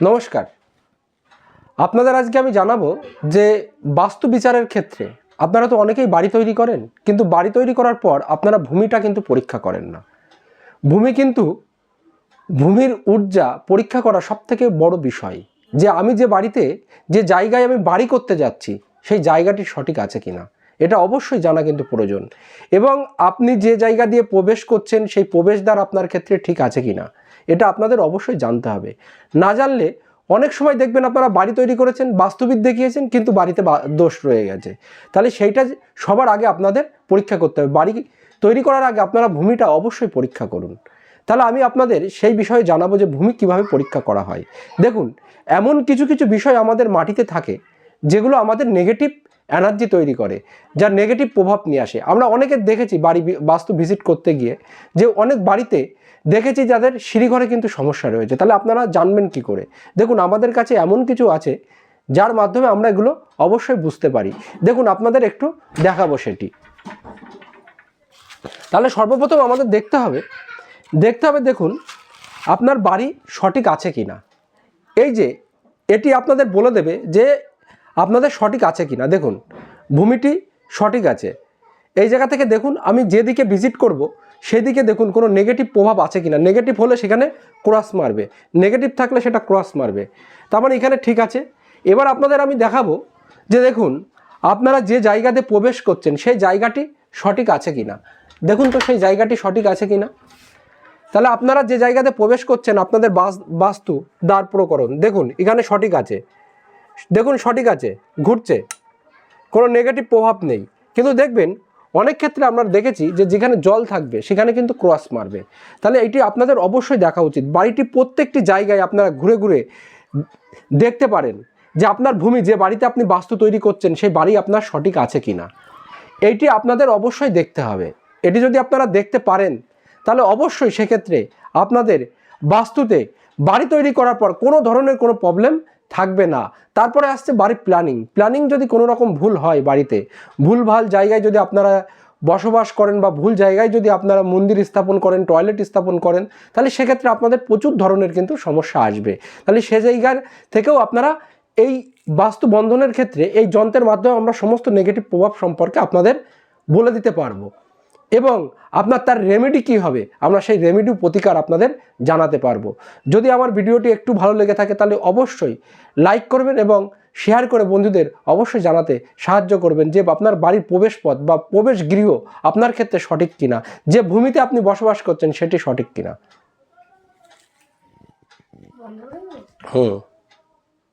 নমস্কার। আপনাদের আজকে আমি জানাব যে বাস্তু বিচারের ক্ষেত্রে আপনারা তো অনেকেই বাড়ি তৈরি করেন, কিন্তু বাড়ি তৈরি করার পর আপনারা ভূমিটা কিন্তু পরীক্ষা করেন না। ভূমি কিন্তু ভূমির ঊর্জা পরীক্ষা করা সব থেকে বড় বিষয়। যে আমি যে বাড়িতে, যে জায়গায় আমি বাড়ি করতে যাচ্ছি, সেই জায়গাটি সঠিক আছে কিনা, এটা অবশ্যই জানা কিন্তু প্রয়োজন। এবং আপনি যে জায়গা দিয়ে প্রবেশ করছেন, সেই প্রবেশদ্বার আপনার ক্ষেত্রে ঠিক আছে কিনা এটা আপনাদের অবশ্যই জানতে হবে। না জানলে অনেক সময় দেখবেন আপনারা বাড়ি তৈরি করেছেন বাস্তবিক দেখিয়েছেন, কিন্তু বাড়িতে দোষ রয়ে গেছে। তাহলে সেইটা সবার আগে আপনাদের পরীক্ষা করতে হবে। বাড়ি তৈরি করার আগে আপনারা ভূমিটা অবশ্যই পরীক্ষা করুন। তাহলে আমি আপনাদের সেই বিষয়ে জানাব যে ভূমি কীভাবে পরীক্ষা করা হয়। দেখুন, এমন কিছু কিছু বিষয় আমাদের মাটিতে থাকে, যেগুলো আমাদের নেগেটিভ এনার্জি তৈরি করে, যার নেগেটিভ প্রভাব নিয়ে আসে। আমরা অনেকে দেখেছি বাড়ি বাস্তু ভিজিট করতে গিয়ে যে অনেক বাড়িতে দেখেছি যাদের সিঁড়িঘরে কিন্তু সমস্যা রয়েছে। তাহলে আপনারা জানবেন কি করে? দেখুন, আমাদের কাছে এমন কিছু আছে যার মাধ্যমে আমরা এগুলো অবশ্যই বুঝতে পারি। দেখুন, আপনাদের একটু দেখাবো সেটি। তাহলে সর্বপ্রথম আমাদের দেখতে হবে দেখতে হবে দেখুন, আপনার বাড়ি সঠিক আছে কি না এই যে, এটি আপনাদের বলে দেবে যে আপনাদের সঠিক আছে কি না দেখুন, ভূমিটি সঠিক আছে। এই জায়গা থেকে দেখুন, আমি যেদিকে ভিজিট করব, সেদিকে দেখুন, কোনো নেগেটিভ প্রভাব আছে কি না নেগেটিভ হলে সেখানে ক্রস মারবে। নেগেটিভ থাকলে সেটা ক্রস মারবে। তার মানে এখানে ঠিক আছে। এবার আপনাদের আমি দেখাবো যে দেখুন, আপনারা যে জায়গাতে প্রবেশ করছেন, সেই জায়গাটি সঠিক আছে কি না দেখুন তো, সেই জায়গাটি সঠিক আছে কি না তাহলে আপনারা যে জায়গাতে প্রবেশ করছেন, আপনাদের বাস- বাস্তু, দ্বার প্রকরণ, দেখুন, এখানে সঠিক আছে। দেখুন সঠিক আছে, ঘুরছে। কোনো নেগেটিভ প্রভাব নেই। কিন্তু দেখবেন, অনেক ক্ষেত্রে আমরা দেখেছি যে যেখানে জল থাকবে, সেখানে কিন্তু ক্রস মারবে। তাহলে এটি আপনাদের অবশ্যই দেখা উচিত। বাড়িটি প্রত্যেকটি জায়গায় আপনারা ঘুরে ঘুরে দেখতে পারেন যে আপনার ভূমি, যে বাড়িতে আপনি বাস্তু তৈরি করছেন, সেই বাড়ি আপনার সঠিক আছে কি না এইটি আপনাদের অবশ্যই দেখতে হবে। এটি যদি আপনারা দেখতে পারেন, তাহলে অবশ্যই সেক্ষেত্রে আপনাদের বাস্তুতে বাড়ি তৈরি করার পর কোনো ধরনের কোনো প্রবলেম থাকবে না। তারপরে আসছে বাড়ির প্ল্যানিং প্ল্যানিং যদি কোনো রকম ভুল হয় বাড়িতে ভুলভাল জায়গায় যদি আপনারা বসবাস করেন বা ভুল জায়গায় যদি আপনারা মন্দির স্থাপন করেন টয়লেট স্থাপন করেন, তাহলে সেক্ষেত্রে আপনাদের প্রচুর ধরনের কিন্তু সমস্যা আসবে। তাহলে সে জায়গার থেকেও আপনারা এই বাস্তু বন্ধনের ক্ষেত্রে এই যন্ত্রের মাধ্যমে আমরা সমস্ত নেগেটিভ প্রভাব সম্পর্কে আপনাদের বলে দিতে পারব। এবং আপনার তার রেমেডি কী হবে? আমরা সেই রেমেডি প্রতিকার আপনাদের জানাতে পারব। যদি আমার ভিডিওটি একটু ভালো লেগে থাকে তাহলে অবশ্যই লাইক করবেন এবং শেয়ার করে বন্ধুদের অবশ্যই জানাতে সাহায্য করবেন যে আপনার বাড়ির প্রবেশপথ বা প্রবেশ গৃহ আপনার ক্ষেত্রে সঠিক কিনা যে ভূমিতে আপনি বসবাস করছেন সেটি সঠিক কিনা। হুম।